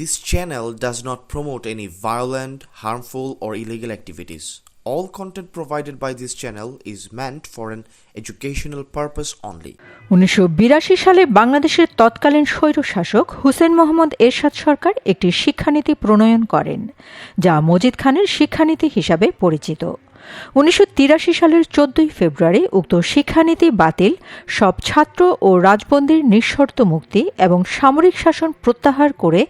This channel does not promote any violent, harmful, or illegal activities. All content provided by this channel is meant for an educational purpose only. উনিশশো বিরাশি সালে বাংলাদেশের তৎকালীন স্বৈরশাসক হুসেন মোহাম্মদ এরশাদ সরকার একটি শিক্ষানীতি প্রণয়ন করেন যা মজিদ খানের শিক্ষানীতি হিসাবে পরিচিত উনিশশো তিরাশি সালের চোদ্দই ফেব্রুয়ারি উক্ত শিক্ষানীতি বাতিল, সব ছাত্র ও রাজবন্দির নিঃশর্ত মুক্তি এবং সামরিক শাসন প্রত্যাহার করে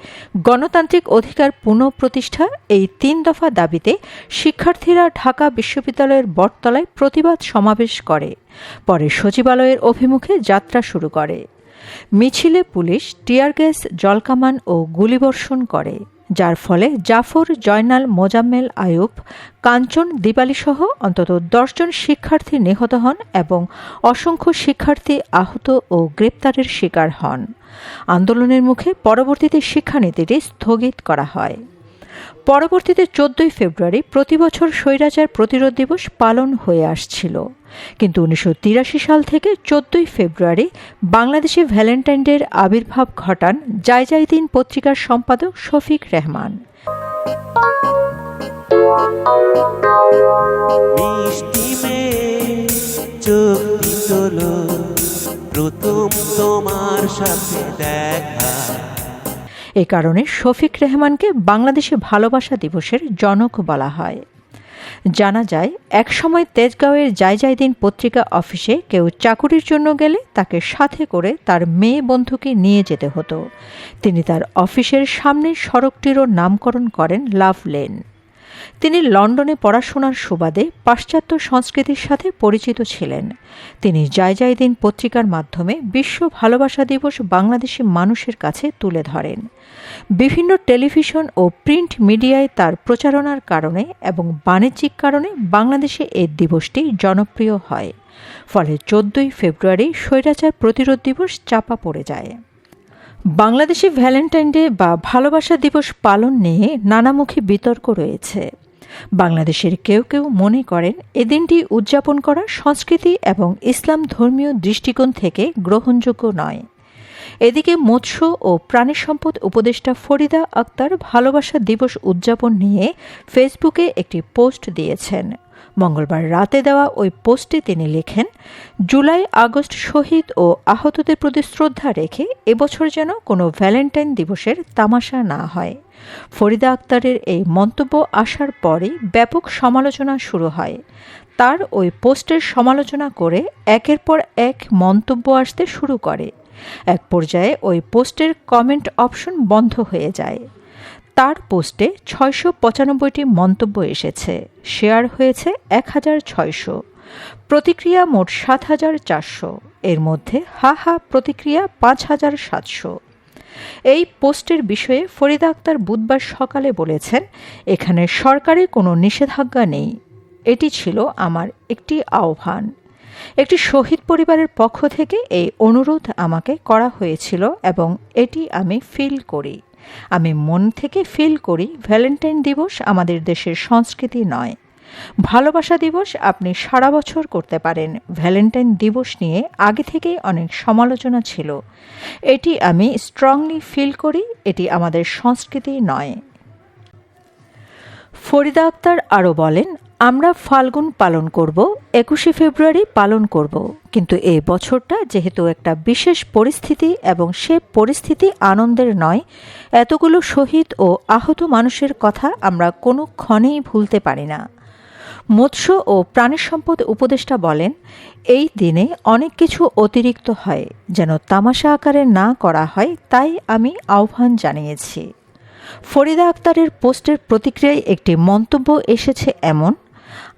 গণতান্ত্রিক অধিকার পুনঃপ্রতিষ্ঠা এই তিন দফা দাবিতে শিক্ষার্থীরা ঢাকা বিশ্ববিদ্যালয়ের বটতলায় প্রতিবাদ সমাবেশ করে। পরে সচিবালয়ের অভিমুখে যাত্রা শুরু করে। মিছিলে পুলিশ, টিয়ার গ্যাস, জলকামান ও গুলিবর্ষণ করে। যার ফলে জাফর, জয়নাল, মোজাম্মেল আয়ুব কাঞ্চন দিবালিসহ অন্তত দশজন শিক্ষার্থী নিহত হন এবং অসংখ্য শিক্ষার্থী আহত ও গ্রেপ্তারের শিকার হন। আন্দোলনের মুখে পরবর্তীতে শিক্ষানীতিটি স্থগিত করা হয়। পরবর্তীতে চোদ্দই ফেব্রুয়ারি প্রতিবছর স্বৈরাচার প্রতিরোধ দিবস পালন হয়ে আসছিল। কিন্তু উনিশশো তিরাশি সাল থেকে চোদ্দই ফেব্রুয়ারি বাংলাদেশে ভ্যালেন্টাইন ডের আবির্ভাব ঘটান জায়জাইদিন পত্রিকার সম্পাদক শফিক রেহমান। প্রথম তোমার সাথে দেখা। এ কারণে শফিক রেহমানকে বাংলাদেশে ভালোবাসা দিবসের জনক বলা হয়। জানা যায়, একসময় তেজগাঁওয়ের জায়জাইদিন পত্রিকা অফিসে কেউ চাকুরির জন্য গেলে তাকে সাথে করে তার মেয়ে বন্ধুকে নিয়ে যেতে হতো। তিনি তার অফিসের সামনের সড়কটিরও নামকরণ করেন লাভ লেন তিনি লন্ডনে পড়াশোনার সুবাদে পাশ্চাত্য সংস্কৃতির সাথে পরিচিত ছিলেন। তিনি জায়জাইদিন পত্রিকার মাধ্যমে বিশ্ব ভালোবাসা দিবস বাংলাদেশি মানুষের কাছে তুলে ধরেন। বিভিন্ন টেলিভিশন ও প্রিন্ট মিডিয়ায় তার প্রচারণার কারণে এবং বাণিজ্যিক কারণে বাংলাদেশে এই দিবসটি জনপ্রিয় হয়। ফলে চোদ্দই ফেব্রুয়ারি স্বৈরাচার প্রতিরোধ দিবস চাপা পড়ে যায়। বাংলাদেশে ভ্যালেন্টাইন ডে বা ভালোবাসা দিবস পালন নিয়ে নানামুখী বিতর্ক রয়েছে। বাংলাদেশের কেউ কেউ মনে করেন, এ দিনটি উদযাপন করা সংস্কৃতি এবং ইসলাম ধর্মীয় দৃষ্টিকোণ থেকে গ্রহণযোগ্য নয়। এদিকে মৎস্য ও প্রাণী সম্পদ উপদেষ্টা ফরিদা আক্তার ভালোবাসা দিবস উদযাপন নিয়ে ফেসবুকে একটি পোস্ট দিয়েছেন। মঙ্গলবার রাতে দেওয়া ওই পোস্টে তিনি লেখেন, জুলাই, আগস্ট শহীদ ও আহতদের প্রতি শ্রদ্ধা রেখে এবছর যেন কোনো ভ্যালেন্টাইন দিবসের তামাশা না হয়। ফরিদা আক্তারের এই মন্তব্য আসার পরেই ব্যাপক সমালোচনা শুরু হয়। তার ওই পোস্টের সমালোচনা করে একের পর এক মন্তব্য আসতে শুরু করে। এক পর্যায়ে ওই পোস্টের কমেন্ট অপশন বন্ধ হয়ে যায়। তার পোস্টে ছয়শো পঁচানব্বইটি মন্তব্য এসেছে। শেয়ার হয়েছে এক হাজার ছয়শো। প্রতিক্রিয়া মোট সাত হাজার চারশো। এর মধ্যে হা হা প্রতিক্রিয়া পাঁচ হাজার সাতশো। এই পোস্টের বিষয়ে ফরিদা আক্তার বুধবার সকালে বলেছেন, এখানে সরকারি কোনো নিষেধাজ্ঞা নেই। এটি ছিল আমার একটি আহ্বান। একটি শহীদ পরিবারের পক্ষ থেকে এই অনুরোধ আমাকে করা হয়েছিল এবং এটি আমি ফিল করি। আমি মন থেকে ফিল করি, ভ্যালেন্টাইন দিবস আমাদের দেশের সংস্কৃতি নয়। ভালোবাসা দিবস আপনি সারা বছর করতে পারেন। ভ্যালেন্টাইন দিবস নিয়ে আগে থেকেই অনেক সমালোচনা ছিল। এটি আমি স্ট্রংলি ফিল করি, এটি আমাদের সংস্কৃতি নয়। ফরিদা আক্তার আরও বলেন আমরা ফাল্গুন পালন করব, একুশে ফেব্রুয়ারি পালন করব। কিন্তু এই বছরটা যেহেতু একটা বিশেষ পরিস্থিতি এবং সে পরিস্থিতি আনন্দের নয়, এতগুলো শহীদ ও আহত মানুষের কথা আমরা কোনো ক্ষণেই ভুলতে পারি না। মৎস্য ও প্রাণী সম্পদ উপদেষ্টা বলেন, এই দিনে অনেক কিছু অতিরিক্ত হয়, যেন তামাশা আকারে না করা হয় তাই আমি আহ্বান জানিয়েছি। ফরিদা আক্তারের পোস্টের প্রতিক্রিয়ায় একটি মন্তব্য এসেছে এমন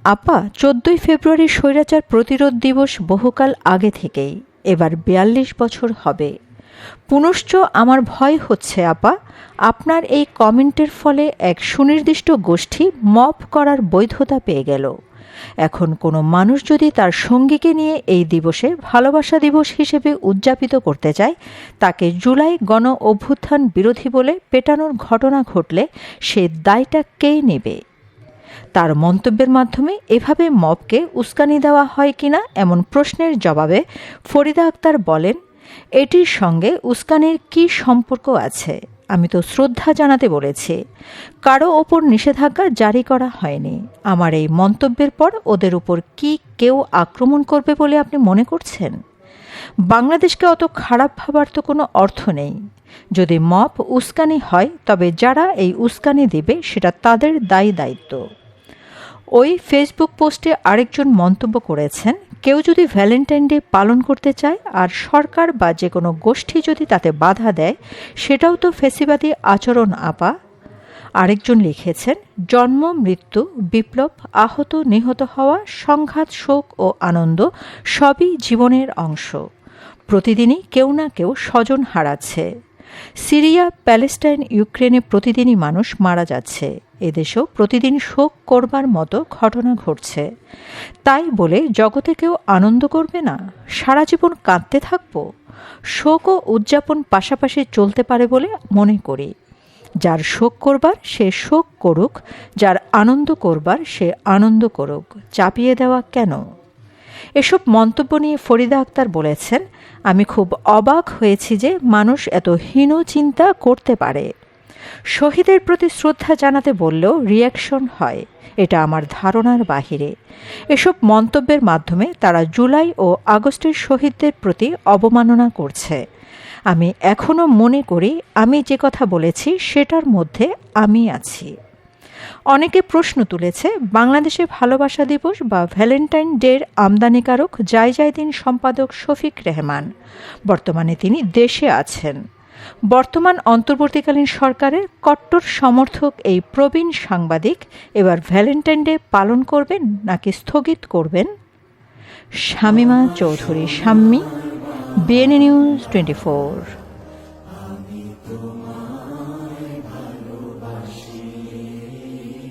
আপা, চোদ্দই ফেব্রুয়ারি স্বৈরাচার প্রতিরোধ দিবস বহুকাল আগে থেকেই। এবার বিয়াল্লিশ বছর হবে। পুনশ্চ আমার ভয় হচ্ছে, আপা। আপনার এই কমেন্টের ফলে এক সুনির্দিষ্ট গোষ্ঠী মপ করার বৈধতা পেয়ে গেল। এখন কোনো মানুষ যদি তার সঙ্গীকে নিয়ে এই দিবসে ভালোবাসা দিবস হিসেবে উদযাপিত করতে চায়, তাকে জুলাই গণ অভ্যুত্থান বিরোধী বলে পেটানোর ঘটনা ঘটলে সে দায়টা কে নেবে? তার মন্তব্যের মাধ্যমে এভাবে মবকে উস্কানি দেওয়া হয় কিনা এমন প্রশ্নের জবাবে ফরিদা আক্তার বলেন, এটির সঙ্গে উস্কানির কী সম্পর্ক আছে, আমি তো শ্রদ্ধা জানাতে বলেছি। কারও ওপর নিষেধাজ্ঞা জারি করা হয়নি। আমার এই মন্তব্যের পর ওদের উপর কি কেউ আক্রমণ করবে বলে আপনি মনে করছেন? বাংলাদেশকে অত খারাপ ভাবার তো কোনো অর্থ নেই। যদি মপ উস্কানি হয়, তবে যারা এই উস্কানি দেবে, সেটা তাদের দায়ী দায়িত্ব। ওই ফেসবুক পোস্টে আরেকজন মন্তব্য করেছেন, কেউ যদি ভ্যালেন্টাইন ডে পালন করতে চায় আর সরকার বা যে কোনো গোষ্ঠী যদি তাতে বাধা দেয়, সেটাও তো ফেসিবাদী আচরণ, আপা। আরেকজন লিখেছেন, জন্ম, মৃত্যু, বিপ্লব, আহত, নিহত হওয়া, সংঘাত, শোক ও আনন্দ সবই জীবনের অংশ। প্রতিদিনই কেউ না কেউ স্বজন হারাচ্ছে। সিরিয়া, প্যালেস্টাইন, ইউক্রেনে প্রতিদিনই মানুষ মারা যাচ্ছে। এদেশেও প্রতিদিন শোক করবার মতো ঘটনা ঘটছে। তাই বলে জগতে কেউ আনন্দ করবে না? সারা জীবন কাঁদতে থাকব? শোক ও উদযাপন পাশাপাশি চলতে পারে বলে মনে করি। যার শোক করবার, সে শোক করুক। যার আনন্দ করবার, সে আনন্দ করুক। চাপিয়ে দেওয়া কেন? এসব মন্তব্য নিয়ে ফরিদা আক্তার বলেছেন, আমি খুব অবাক হয়েছি যে মানুষ এত হীন চিন্তা করতে পারে। শহীদের প্রতি শ্রদ্ধা জানাতে বললেও রিয়াকশন হয়, এটা আমার ধারণার বাহিরে। এসব মন্তব্যের মাধ্যমে তারা জুলাই ও আগস্টের শহীদদের প্রতি অবমাননা করছে। আমি এখনও মনে করি, আমি যে কথা বলেছি সেটার মধ্যে আমি আছি। অনেকে প্রশ্ন তুলেছে, বাংলাদেশে ভালোবাসা দিবস বা ভ্যালেন্টাইন ডের আমদানিকারক জায়জায়দিন সম্পাদক শফিক রেহমান। বর্তমানে তিনি দেশে আছেন। বর্তমান অন্তর্বর্তীকালীন সরকারের কট্টর সমর্থক এই প্রবীণ সাংবাদিক এবার ভ্যালেন্টাইন ডে পালন করবেন নাকি স্থগিত করবেন? Shamima Chowdhury, Shammi BNA news twenty four